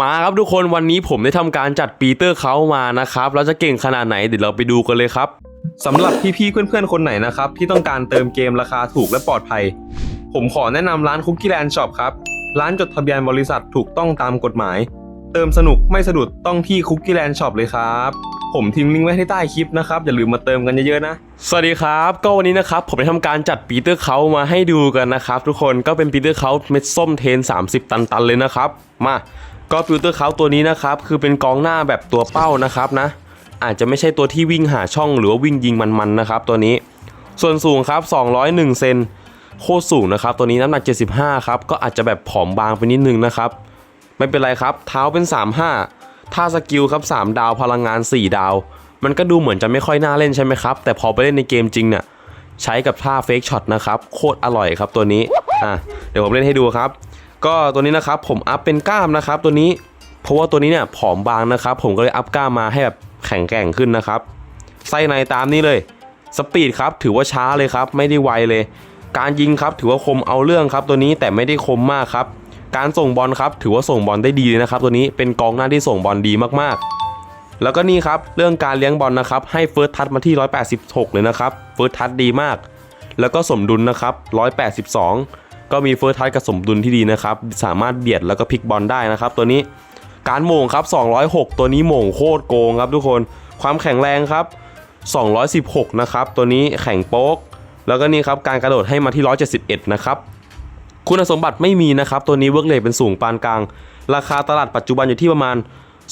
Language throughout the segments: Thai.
มาครับทุกคนวันนี้ผมได้ทำการจัดปีเตอร์เขามานะครับแล้วจะเก่งขนาดไหนเดี๋ยวเราไปดูกันเลยครับสำหรับพี่ๆเพื่อนๆคนไหนนะครับที่ต้องการเติมเกมราคาถูกและปลอดภัย ผมขอแนะนำร้านคุกกี้แลนด์ช็อปครับร้านจดทะเบียนบริษัทถูกต้องตามกฎหมาย เติมสนุกไม่สะดุดต้องที่คุกกี้แลนด์ช็อปเลยครับผมทิ้งลิงก์ไว้ที่ใต้คลิปนะครับอย่าลืมมาเติมกันเยอะๆนะ สวัสดีครับ ก็วันนี้นะครับ ผมได้ทำการจัดปีเตอร์เขามาให้ดูกันนะครับ ทุกคนก็เป็นปีเตอร์เขาเม็ดส้มเทน 30 ตันๆเลยนะครับ มา ก็ปีเตอร์เขาตัวนี้นะครับ คือเป็นกองหน้าแบบตัวเป้านะครับนะ อาจจะไม่ใช่ตัวที่วิ่งหาช่องหรือว่าวิ่งยิงมันๆนะครับ ตัวนี้ ส่วนสูงครับ 201 เซนโคตรสูงนะครับ ตัวนี้น้ำหนัก 75 ครับ ก็อาจจะแบบผอมบางไปนิดนึงนะครับ ไม่เป็นไรครับ เท้าเป็น 35ท่าสกิลครับ 3 ดาวพลังงาน 4 ดาว มันก็ดูเหมือนจะไม่ค่อยน่าเล่นใช่ไหมครับ แต่พอไปเล่นในเกมจริงเนี่ยใช้กับท่าเฟกช็อตนะครับ โคตรอร่อยครับตัวนี้ อะ เดี๋ยวผมเล่นให้ดูครับ ก็ตัวนี้นะครับผมอัพเป็นกล้ามนะครับ ตัวนี้เพราะว่าตัวนี้เนี่ยผอมบางนะครับ ผมก็เลยอัพกล้ามมาให้แบบแข็งแกร่งขึ้นนะครับไส้ในตามนี้เลยสปีดครับถือว่าช้าเลยครับ ไม่ได้ไวเลย การยิงครับถือว่าคมเอาเรื่องครับตัวนี้แต่ไม่ได้คมมากครับ การส่งบอลครับถือว่าส่งบอลได้ดีเลยนะครับ ตัวนี้เป็นกองหน้าที่ส่งบอลดีมากๆ แล้วก็นี่ครับเรื่องการเลี้ยงบอลนะครับให้เฟิร์สทัชมาที่ 186 เลยนะครับเฟิร์สทัชดีมาก แล้วก็สมดุลนะครับ 182 ก็มีเฟิร์สทัชกับสมดุลที่ดีนะครับ สามารถเบียดแล้วก็พลิกบอลได้นะครับ ตัวนี้การโม่งครับ 206 ตัวนี้โม่งโคตรโกงครับทุกคนความแข็งแรงครับ 216 นะครับ ตัวนี้แข็งโป๊ก แล้วก็นี่ครับการกระโดดให้มาที่ 171 นะครับ คุณสมบัติไม่มีนะครับ ตัวนี้เวิร์กเลทเป็นสูงปานกลาง ราคาตลาดปัจจุบันอยู่ที่ประมาณ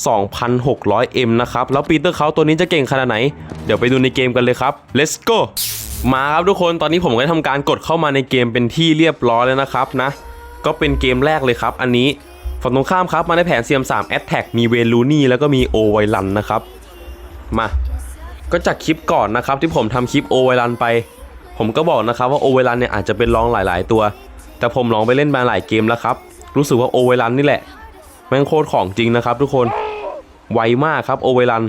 2,600M นะครับ แล้วปีเตอร์เขาตัวนี้จะเก่งขนาดไหน เดี๋ยวไปดูในเกมกันเลยครับ let's go มาครับทุกคนตอนนี้ผมก็ได้ทำการกดเข้ามาในเกมเป็นที่เรียบร้อยแล้วนะครับนะ ก็เป็นเกมแรกเลยครับ อันนี้ฝั่งตรงข้ามครับมาในแผน CM3 Attack มีเวลูนี่แล้วก็มีโอไวลันนะครับมาก็จากคลิปก่อนนะครับที่ผมทำคลิปโอไวรันไป ผมก็บอกนะครับว่าโอไวรันเนี่ยอาจจะเป็นรองหลาย ๆ ตัว แต่ผมลองไปเล่นมาหลายเกมแล้วครับ รู้สึกว่าโอไวรันนี่แหละแม่งโคตรของจริงนะครับ ทุกคนไวมากครับโอไวรัน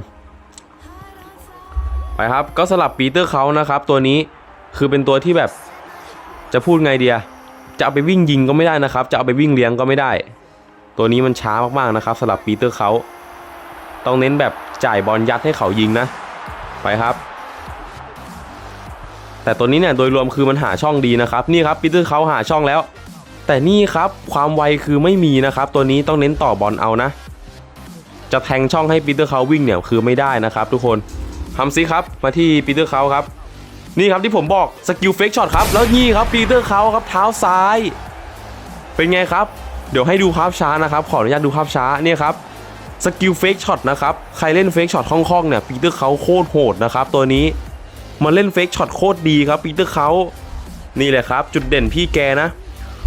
ไปครับ ก็สลับปีเตอร์เขานะครับ ตัวนี้คือเป็นตัวที่แบบจะพูดไงเดียจะเอาไปวิ่งยิงก็ไม่ได้นะครับ จะเอาไปวิ่งเลี้ยงก็ไม่ได้ ตัวนี้มันช้ามากๆนะครับสลับปีเตอร์เขาต้องเน้นแบบจ่ายบอลยัดให้เขายิงนะ ไปครับ แต่ตัวนี้เนี่ยโดยรวมคือมันหาช่องดีนะครับนี่ครับปีเตอร์เขาหาช่องแล้ว แต่นี่ครับความไวคือไม่มีนะครับ ตัวนี้ต้องเน้นต่อบอลเอานะ จะแทงช่องให้ปีเตอร์เขาวิ่งเนี่ยคือไม่ได้นะครับ ทุกคน ทำซิครับมาที่ปีเตอร์เขาครับ นี่ครับที่ผมบอกสกิลเฟกช็อตครับ แล้วนี่ครับปีเตอร์เขาครับเท้าซ้าย เป็นไงครับ เดี๋ยวให้ดูภาพช้านะครับ ขออนุญาตดูภาพช้าเนี่ยครับสกิลเฟกช็อตนะครับ ใครเล่นเฟกช็อตคล่องๆเนี่ยปีเตอร์เขาโคตรโหดนะครับตัวนี้มาเล่นเฟกช็อตโคตรดีครับปีเตอร์เขานี่แหละครับ จุดเด่นพี่แกนะ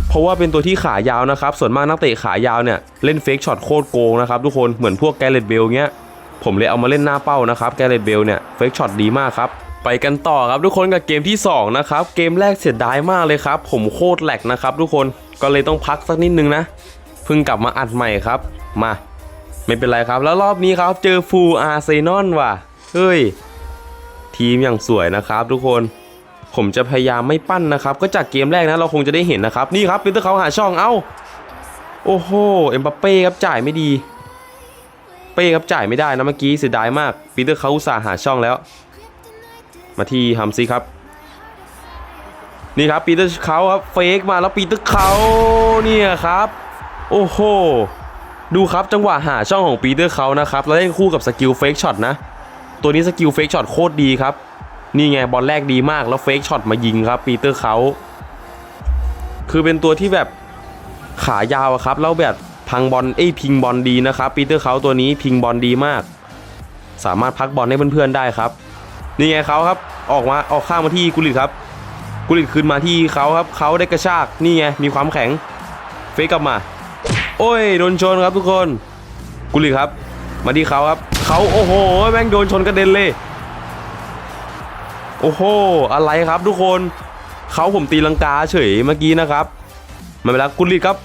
เพราะว่าเป็นตัวที่ขายาวนะครับ ส่วนมากนักเตะขายาวเนี่ยเล่นเฟกช็อตโคตรโกงนะครับทุกคนเหมือนพวกแกเรตเบลเงี้ย ผมเลยเอามาเล่นหน้าเป้านะครับแกเรตเบลเนี่ยเฟกช็อตดีมากครับไปกันต่อครับทุกคนกับเกมที่สองนะครับ เกมแรกเสียดายมากเลยครับ ผมโคตรแหลกนะครับ ทุกคนก็เลยต้องพักสักนิดนึงนะเพิ่งกลับมาอัดใหม่ครับ มา ไม่เป็นไรครับ แล้วรอบนี้ครับ เจอฟูลอาร์เซนอลว่ะเฮ้ย ทีมอย่างสวยนะครับ ทุกคน ผมจะพยายามไม่ปั้นนะครับ ก็จากเกมแรกนะเราคงจะได้เห็นนะครับ นี่ครับปีเตอร์เขาหาช่องเอ้า โอ้โหเอ็มบัปเป้ครับจ่ายไม่ดี เป้ครับจ่ายไม่ได้นะเมื่อกี้เสียดายมากปีเตอร์เขาอุตส่าห์หาช่องแล้ว มาที่ฮัมซีครับ นี่ครับปีเตอร์เขาครับเฟกมาแล้วปีเตอร์เขาเนี่ยครับ โอ้โหดูครับจังหวะหาช่องของปีเตอร์เขานะครับแล้วเล่นคู่กับสกิลเฟกช็อตนะ ตัวนี้สกิลเฟกช็อตโคตรดีครับ นี่ไงบอลแรกดีมากแล้วเฟกช็อตมายิงครับปีเตอร์เขาคือเป็นตัวที่แบบขายาวครับแล้วแบบ พังบอลเอ้ยพิงบอลดีนะครับปีเตอร์เขาตัวนี้พิงบอลดีมาก สามารถพักบอลให้เพื่อนๆได้ครับ นี่ไงเขาครับออกมาออกข้างมาที่กุลิตครับ กุลิตคืนมาที่เขาครับเขาได้กระชากนี่ไงมีความแข็งเฟกกลับมา โอ้ยโดนชนครับทุกคน กุลิครับ มาที่เขาครับเขาโอ้โหแม่งโดนชนกระเด็นเลยโอ้โห อะไรครับทุกคน เขาผมตีลังกาเฉยเมื่อกี้นะครับ ไมาเวลากุลิครับ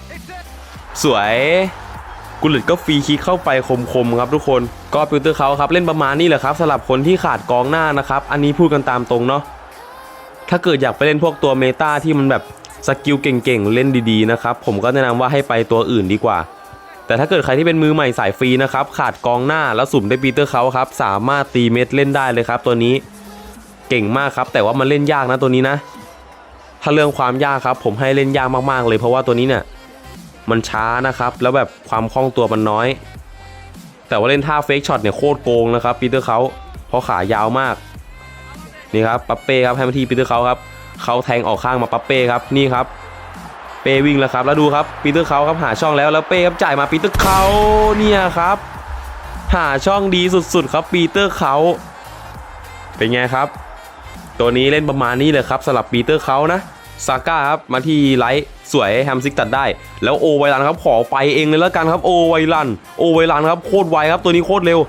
สวยกุลิตก็ฟรีคิกเข้าไปคมๆครับทุกคนก็ปิวเตอร์เขาครับเล่นประมาณนี้แหละครับสำหรับคนที่ขาดกองหน้านะครับอันนี้พูดกันตามตรงเนาะถ้าเกิดอยากไปเล่นพวกตัวเมตาที่มันแบบสกิลเก่งๆเล่นดีๆนะครับผมก็แนะนำว่าให้ไปตัวอื่นดีกว่า แต่ถ้าเกิดใครที่เป็นมือใหม่สายฟรีนะครับขาดกองหน้าแล้วสุ่มได้ปีเตอร์เขาครับสามารถตีเม็ดเล่นได้เลยครับตัวนี้เก่งมากครับ แต่ว่ามันเล่นยากนะตัวนี้นะ ถ้าเรื่องความยากครับผมให้เล่นยากมากๆเลยเพราะว่าตัวนี้เนี่ย มันช้านะครับ แล้วแบบความคล่องตัวมันน้อย แต่ว่าเล่นท่าเฟกช็อตเนี่ยโคตรโกงนะครับปีเตอร์เขาเพราะขายาวมาก นี่ครับปัปเป้ครับให้มาที่ปีเตอร์เขาครับเขาแทงออกข้างมาปัปเป้ครับนี่ครับ เป้วิ่งแล้วครับแล้วดูครับปีเตอร์เขาครับหาช่องแล้วแล้วเป้ครับจ่ายมาปีเตอร์เขาเนี่ยครับ หาช่องดีสุดๆ ครับปีเตอร์เขาเป็นไงครับ ตัวนี้เล่นประมาณนี้เลยครับสำหรับปีเตอร์เขานะ ซาก้าครับมาที่ไลท์สวยแฮมซิกตัดได้ แล้วโอไวรันครับขอไปเองเลยแล้วกันครับโอไวรันโอไวรันครับโคตรไวครับตัวนี้โคตรเร็ว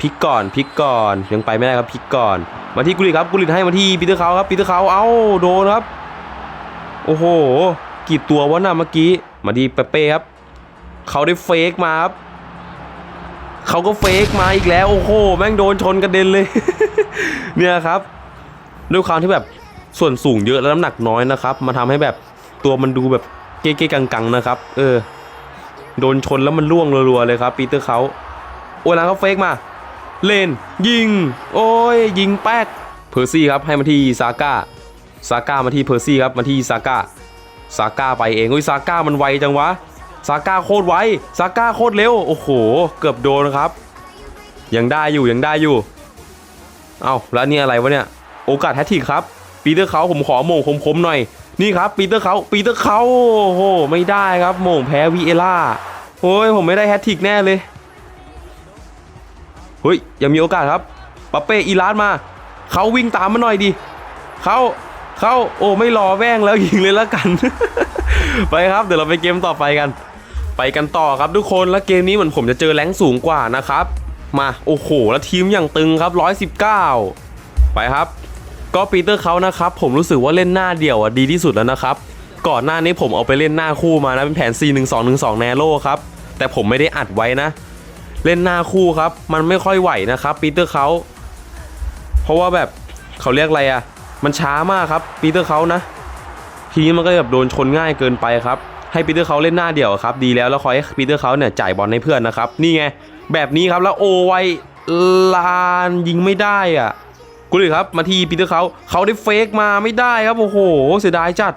พลิกก่อนพลิกก่อนยังไปไม่ได้ครับพลิกก่อน มาที่กุลิครับกุลิให้มาที่ปีเตอร์เขาครับปีเตอร์เขาเอ้าโดนครับ โอ้โหกี่ตัววะน่ะเมื่อกี้มาดีเปเป้ครับเขาได้เฟกมาครับเขาก็เฟกมาอีกแล้วโอ้โหแม่งโดนชนกระเด็นเลย เนี่ยครับด้วยความที่แบบ ส่วนสูงเยอะแล้วน้ำหนักน้อยนะครับมาทำให้แบบตัวมันดูแบบเก๊ๆกังๆนะครับ เออ โดนชนแล้วมันล่วงรัวๆเลยครับปีเตอร์เขาโอ้ยแล้วเขาเฟกมา เลนยิง โอ้ยยิงแป๊กเพอร์ซี่ครับให้มาที่ซาก้าซาก้ามาที่เพอร์ซี่ครับมาที่ซาก้าซาก้าไปเองโอ้ยซาก้ามันไวจังวะซาก้าโคตรไวซาก้าโคตรเร็วโอ้โห เกือบโดนครับ ยังได้อยู่ยังได้อยู่ เอ้าแล้วนี่อะไรวะเนี่ย โอกาสแฮตทิกครับ ปีเตอร์เขาผมขอโม่งคมๆหน่อยนี่ครับปีเตอร์เขาปีเตอร์เขาโอ้โหไม่ได้ครับโม่งแพ้วีเอล่าโอ้ยผมไม่ได้แฮตทริกแน่เลยเฮ้ยยังมีโอกาสครับปาเป้อีลาสมาเขาวิ่งตามมาหน่อยดิเขาเขาโอ้ไม่รอแว่งแล้วยิงเลยแล้วกัน ไปครับเดี๋ยวเราไปเกมต่อไปกัน ไปกันต่อครับทุกคนแล้วเกมนี้เหมือนผมจะเจอแรงสูงกว่านะครับ มาโอ้โหแล้วทีมอย่างตึงครับ 119 ไปครับ ก็ปีเตอร์เขานะครับผมรู้สึกว่าเล่นหน้าเดี่ยวอะดีที่สุดแล้วนะครับก่อนหน้านี้ผมเอาไปเล่นหน้าคู่มานะเป็นแผน41212แนโร่ครับแต่ผมไม่ได้อัดไว้นะ เล่นหน้าคู่ครับ มันไม่ค่อยไหวนะครับปีเตอร์เขาเพราะว่าแบบเขาเรียกอะไรอะมันช้ามากครับปีเตอร์เขานะ ทีนี้มันก็แบบโดนชนง่ายเกินไปครับ ให้ปีเตอร์เขาเล่นหน้าเดี่ยวครับ ดีแล้วแล้วคอยให้ปีเตอร์เขาเนี่ยจ่ายบอลให้เพื่อนนะครับ นี่ไงแบบนี้ครับแล้วโอไวลานยิงไม่ได้อะ กูเลยครับมาที่ปีเตอร์เขาเขาได้เฟกมาไม่ได้ครับ โอ้โห เสียดายจัด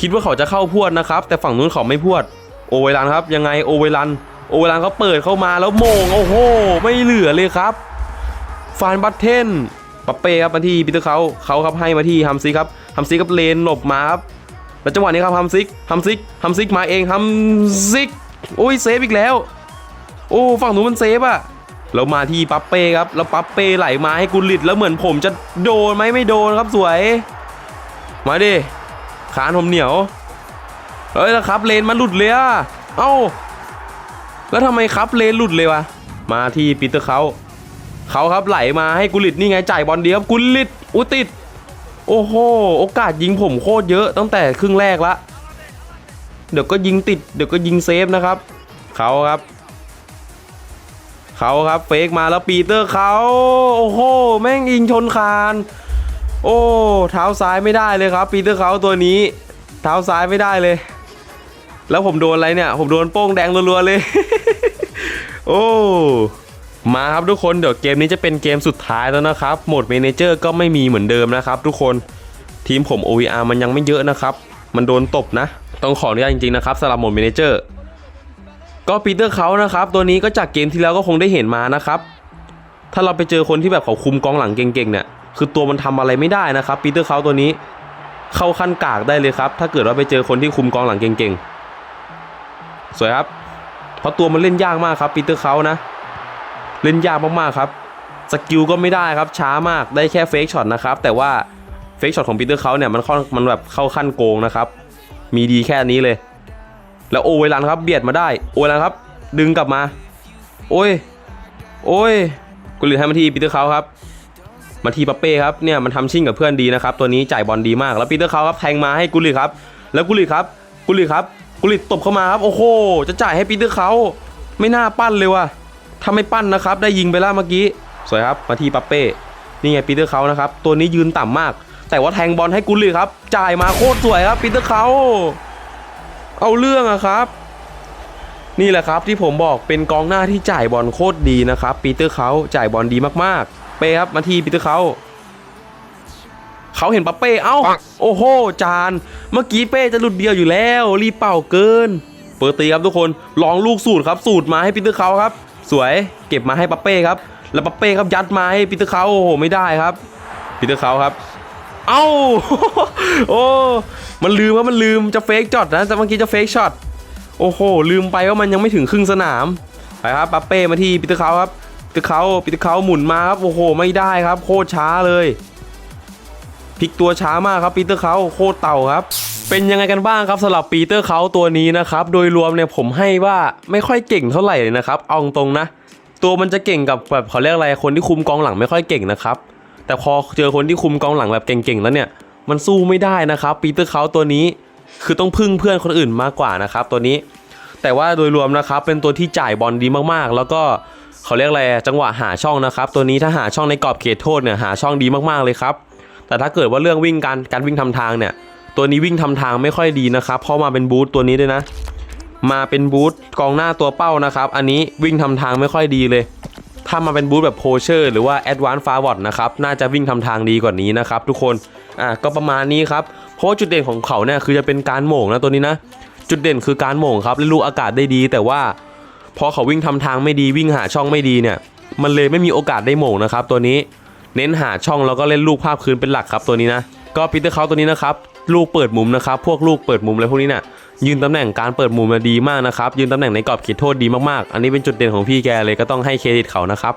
คิดว่าเขาจะเข้าพวดนะครับ แต่ฝั่งนู้นเขาไม่พวด โอไวรันครับ ยังไงโอไวรัน โอไวรันเขาเปิดเข้ามาแล้วโมง โอ้โห ไม่เหลือเลยครับ ฟานบัตเทนปัปเป้ครับมาที่ปีเตอร์เขาเขาครับให้มาที่ฮัมซิกครับฮัมซิกครับเลนหลบมาครับแล้วจังหวะนี้ครับฮัมซิกฮัมซิกฮัมซิกมาเองฮัมซิกโอ้ยเซฟอีกแล้ว โอ้ฝั่งนู้นมันเซฟอะ แล้วมาที่ปัปเป้ครับแล้วปัปเป้ไหลมาให้กุลิตแล้วเหมือนผมจะโดนไหมไม่โดนครับสวย มาดิขานผมเหนียวเฮ้ยแล้วครับเลนมันหลุดเลยอะเอ้าแล้วทำไมครับเลนหลุดเลยวะมาที่ปีเตอร์เขาเขาครับไหลมาให้กุลิตนี่ไงจ่ายบอลเดียวกุลิตอุติดโอ้โหโอกาสยิงผมโคตรเยอะตั้งแต่ครึ่งแรกละเดี๋ยวก็ยิงติดเดี๋ยวก็ยิงเซฟนะครับเขาครับ เขาครับเฟกมาแล้วปีเตอร์เขาโอ้โหแม่งยิงชนคานโอ้เท้าซ้ายไม่ได้เลยครับ ปีเตอร์เขาตัวนี้ เท้าซ้ายไม่ได้เลย แล้วผมโดนอะไรเนี่ย ผมโดนโป้งแดงรัวๆเลย โอ้มาครับทุกคนเดี๋ยวเกมนี้จะเป็นเกมสุดท้ายแล้วนะครับโหมดเมนเจอร์ก็ไม่มีเหมือนเดิมนะครับ ทุกคนทีมผม OVR มันยังไม่เยอะนะครับ มันโดนตบนะ ต้องขออนุญาตจริงๆนะครับสำหรับโหมดเมนเจอร์ ก็ปีเตอร์เขานะครับ ตัวนี้ก็จากเกมที่แล้วก็คงได้เห็นมานะครับ ถ้าเราไปเจอคนที่แบบเขาคุมกองหลังเก่งๆเนี่ย คือตัวมันทำอะไรไม่ได้นะครับปีเตอร์เขาตัวนี้เข้าขั้นกากได้เลยครับ ถ้าเกิดว่าไปเจอคนที่คุมกองหลังเก่งๆ สวยครับ เพราะตัวมันเล่นยากมากครับปีเตอร์เขานะ เล่นยากมากๆครับ สกิลก็ไม่ได้ครับช้ามากได้แค่เฟกช็อตนะครับ แต่ว่าเฟกช็อตของปีเตอร์เขาเนี่ยมันค่อนมันแบบเข้าขั้นโกงนะครับ มีดีแค่นี้เลย แล้วโอเวลันครับเบียดมาได้โอเวลันครับ ดึงกลับมา โอ้ย โอ้ยกุลิตให้มาที่ปีเตอร์เขาครับ มาที่ปัปเป้ครับเนี่ยมันทำชิ่งกับเพื่อนดีนะครับตัวนี้จ่ายบอลดีมากแล้วปีเตอร์เขาครับแทงมาให้กุลิครับ แล้วกุลิครับ กุลิครับ กุลิตตบเข้ามาครับโอ้โหจะจ่ายให้ปีเตอร์เขาไม่น่าปั้นเลยว่ะถ้าไม่ปั้นนะครับ ได้ยิงไปแล้วเมื่อกี้สวยครับมาที่ปัปเป้นี่ไงปีเตอร์เขานะครับตัวนี้ยืนต่ำมาก แต่ว่าแทงบอลให้กุลเลยครับ จ่ายมาโคตรสวยครับปีเตอร์เขา เอาเรื่องอะครับ นี่แหละครับที่ผมบอกเป็นกองหน้าที่จ่ายบอลโคตรดีนะครับปีเตอร์เขาจ่ายบอลดีมากๆ เป้ครับมาที่ปีเตอร์เขาเขาเห็นปาเป้เอ้าโอ้โหจาน เมื่อกี้เป้จะหลุดเดียวอยู่แล้ว รีบเป่าเกิน เปิดตีครับทุกคนลองลูกสูตรครับ สูตรมาให้ปีเตอร์เขาครับ สวยเก็บมาให้ปาเป้ครับ แล้วปาเป้ครับยัดมาให้ปีเตอร์เขาโอ้โหไม่ได้ครับปีเตอร์เขาครับ เอ้า โอ้ มันลืมว่ามันลืมจะเฟกช็อตนะ แต่เมื่อกี้จะเฟกช็อต โอ้โห ลืมไปว่ามันยังไม่ถึงครึ่งสนาม ไปครับปัปเป้มาที่ปีเตอร์เขาครับปีเตอร์เขาปีเตอร์เขาหมุนมาครับ โอ้โห ไม่ได้ครับ โคตรช้าเลยพลิกตัวช้ามากครับปีเตอร์เขาโคตรเต่าครับ เป็นยังไงกันบ้างครับสำหรับปีเตอร์เขาตัวนี้นะครับ โดยรวมเนี่ยผมให้ว่าไม่ค่อยเก่งเท่าไหร่เลยนะครับ เอาตรงนะ ตัวมันจะเก่งกับแบบเขาเรียกอะไรคนที่คุมกองหลังไม่ค่อยเก่งนะครับ แต่พอเจอคนที่คุมกองหลังแบบเก่งๆแล้วเนี่ยมันสู้ไม่ได้นะครับปีเตอร์เขาตัวนี้คือต้องพึ่งเพื่อนคนอื่นมากกว่านะครับตัวนี้ แต่ว่าโดยรวมนะครับเป็นตัวที่จ่ายบอลดีมากๆ แล้วก็เขาเรียกอะไรจังหวะหาช่องนะครับ ตัวนี้ถ้าหาช่องในกรอบเขตโทษเนี่ยหาช่องดีมากๆเลยครับ แต่ถ้าเกิดว่าเรื่องวิ่งการการวิ่งทำทางเนี่ย ตัวนี้วิ่งทำทางไม่ค่อยดีนะครับเพราะมาเป็นบูทตัวนี้ด้วยนะ มาเป็นบูทกองหน้าตัวเป้านะครับ อันนี้วิ่งทำทางไม่ค่อยดีเลย ถ้ามาเป็นบูทแบบโพเชอร์หรือว่าแอดวานซ์ฟาวอร์ดนะครับ น่าจะวิ่งทำทางดีกว่านี้นะครับทุกคน อะก็ประมาณนี้ครับ เพราะว่าจุดเด่นของเขาเนี่ยคือจะเป็นการโหม่งนะตัวนี้นะ จุดเด่นคือการโหม่งครับและลูกอากาศได้ดี แต่ว่าพอเขาวิ่งทำทางไม่ดีวิ่งหาช่องไม่ดีเนี่ย มันเลยไม่มีโอกาสได้โหม่งนะครับตัวนี้ เน้นหาช่องแล้วก็เล่นลูกภาพคืนเป็นหลักครับตัวนี้นะ ก็ปีเตอร์เขาตัวนี้นะครับ ลูกเปิดมุมนะครับ พวกลูกเปิดมุมอะไรพวกนี้เนี่ยยืนตำแหน่งการเปิดมุมมาดีมากนะครับ ยืนตำแหน่งในกรอบเขตโทษดีมากๆ อันนี้เป็นจุดเด่นของพี่แกเลยก็ต้องให้เครดิตเขานะครับ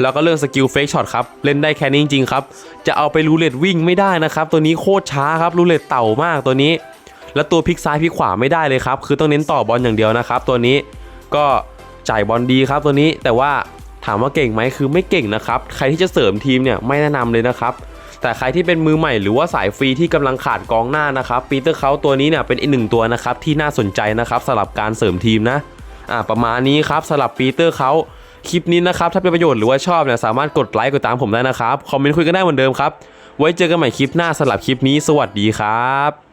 แล้วก็เรื่องสกิลเฟกช็อตครับ เล่นได้แค่นี้จริงๆครับ จะเอาไปรูเลตวิ่งไม่ได้นะครับ ตัวนี้โคตรช้าครับรูเลตเต่ามากตัวนี้ แล้วตัวพลิกซ้ายพลิกขวาไม่ได้เลยครับ คือต้องเน้นต่อบอลอย่างเดียวนะครับ ตัวนี้ก็จ่ายบอลดีครับตัวนี้แต่ว่าถามว่าเก่งไหมคือไม่เก่งนะครับ ใครที่จะเสริมทีมเนี่ยไม่แนะนำเลยนะครับ แต่ใครที่เป็นมือใหม่หรือว่าสายฟรีที่กำลังขาดกองหน้านะครับปีเตอร์เขาตัวนี้เนี่ยเป็นอีกหนึ่งตัวนะครับที่น่าสนใจนะครับสำหรับการเสริมทีมนะอ่าประมาณนี้ครับสำหรับปีเตอร์เขาคลิปนี้นะครับถ้าเป็นประโยชน์หรือว่าชอบเนี่ยสามารถกดไลค์กดตามผมได้นะครับคอมเมนต์คุยกันได้เหมือนเดิมครับไว้เจอกันใหม่คลิปหน้าสำหรับคลิปนี้ สวัสดีครับ